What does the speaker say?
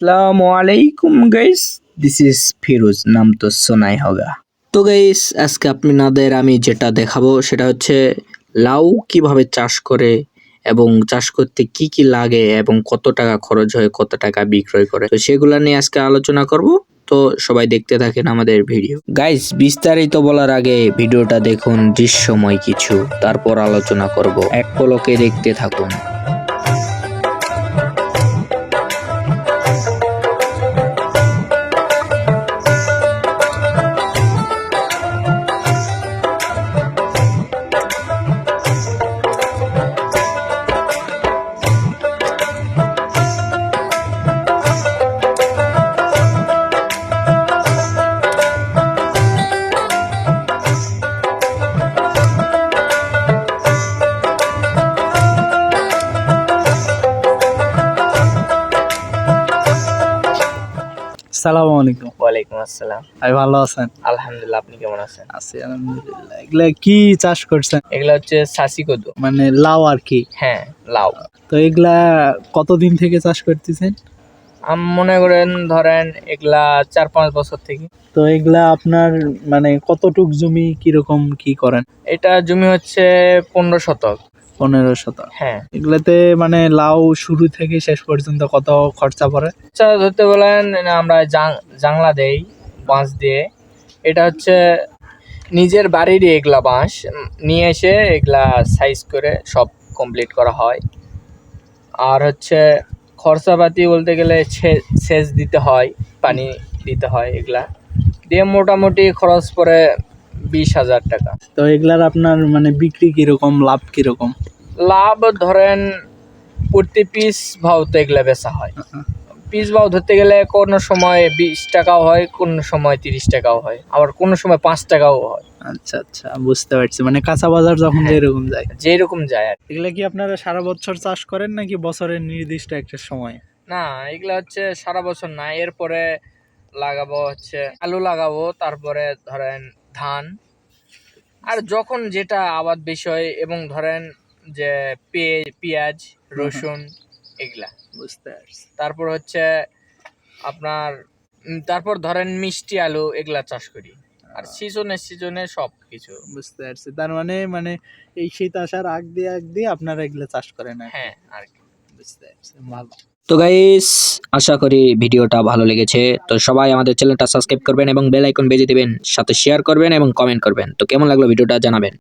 আসসালামু আলাইকুম guys this is Firoz নাম তো সোনাই হগা। তো গাইস আজকে আপনাদের আমি যেটা দেখাবো, সেটা হচ্ছে লাউ কীভাবে চাষ করে এবং চাষ করতে কি কি লাগে এবং কত টাকা খরচ হয়, কত টাকা বিক্রয় করে। তো, সেগুলা নিয়ে আজকে আলোচনা করব। তো, সবাই দেখতে থাকেন আমাদের ভিডিও। গাইস বিস্তারিত বলার আগে ভিডিওটা দেখুন দৃশ্যময় কিছু, তারপর আলোচনা করব। এক পলকে দেখতে থাকুন। সালাম আলাইকুম। ওয়ালাইকুম আসসালাম। ভাই ভালো আছেন? আলহামদুলিল্লাহ আপনি কেমন আছেন? আছি আলহামদুলিল্লাহ। এগুলা কি চাষ করছেন? এগুলা হচ্ছে সাসি কদু। মানে লাউ আর কি? হ্যাঁ লাউ। তো এগুলা কতদিন থেকে চাষ করতেছেন? আম মনে করেন ধরেন এগুলা চার পাঁচ বছর থেকে। তো এগুলা আপনার মানে কতটুক জমি কীরকম কি করেন? এটা জমি হচ্ছে পনেরো শতক। পনেরো শতক হ্যাঁ। এগুলাতে মানে লাউ শুরু থেকে শেষ পর্যন্ত কত খরচা পড়ে? আচ্ছা ধরতে বলেন আমরা জাংলা দেই বাঁশ দিয়ে। এটা হচ্ছে নিজের বাড়িরই এগুলা বাঁশ নিয়ে এসে এগুলা সাইজ করে সব কমপ্লিট করা হয়। আর হচ্ছে খরচাপাতি বলতে গেলে সেচ দিতে হয় পানি দিতে হয় এগুলা। দিয়ে মোটামুটি খরচ পড়ে বিশ হাজার টাকা। তো এগুলার আপনার মানে বিক্রি কীরকম লাভ কীরকম? লাভ ধরেন প্রতি পিস ভাও তো এগুলা বেচা হয়। পিস ভাও ধরতে গেলে কোনো সময় বিশ টাকাও হয় কোনো সময় তিরিশ টাকাও হয় আবার কোনো সময় পাঁচ টাকাও হয়। আচ্ছা আচ্ছা বুঝতে পারছি। মানে কাঁচা বাজার যখন হ্যাঁ। যেরকম যায়। যেরকম যায় আর। এগুলা কি আপনারা সারা বছর চাষ করেন নাকি বছরের নির্দিষ্ট একটা সময়? না এগুলা হচ্ছে সারা বছর না এরপরে লাগাবো হচ্ছে আলু লাগাবো তারপরে ধরেন ধান। আর যখন যেটা আবাদ বিষয় এবং ধরেন যে পেঁয়াজ রসুন এগুলা। বুঝতে পারছি। তারপর হচ্ছে আপনার তারপর ধরেন মিষ্টি আলু এগুলা চাষ করি। আর সিজনে সিজনে সব কিছু বুঝতে পারছি। তার মানে মানে এই শীত আসার আগ দিয়ে আগ দিয়ে আপনারা এগুলো চাষ করেন হ্যাঁ আর কি। তো গাইস আশা করি ভিডিওটা ভালো লেগেছে। তো সবাই আমাদের চ্যানেলটা সাবস্ক্রাইব করবেন এবং বেল আইকন বেজে দিবেন, সাথে শেয়ার করবেন এবং কমেন্ট করবেন। তো কেমন লাগল ভিডিওটা জানাবেন।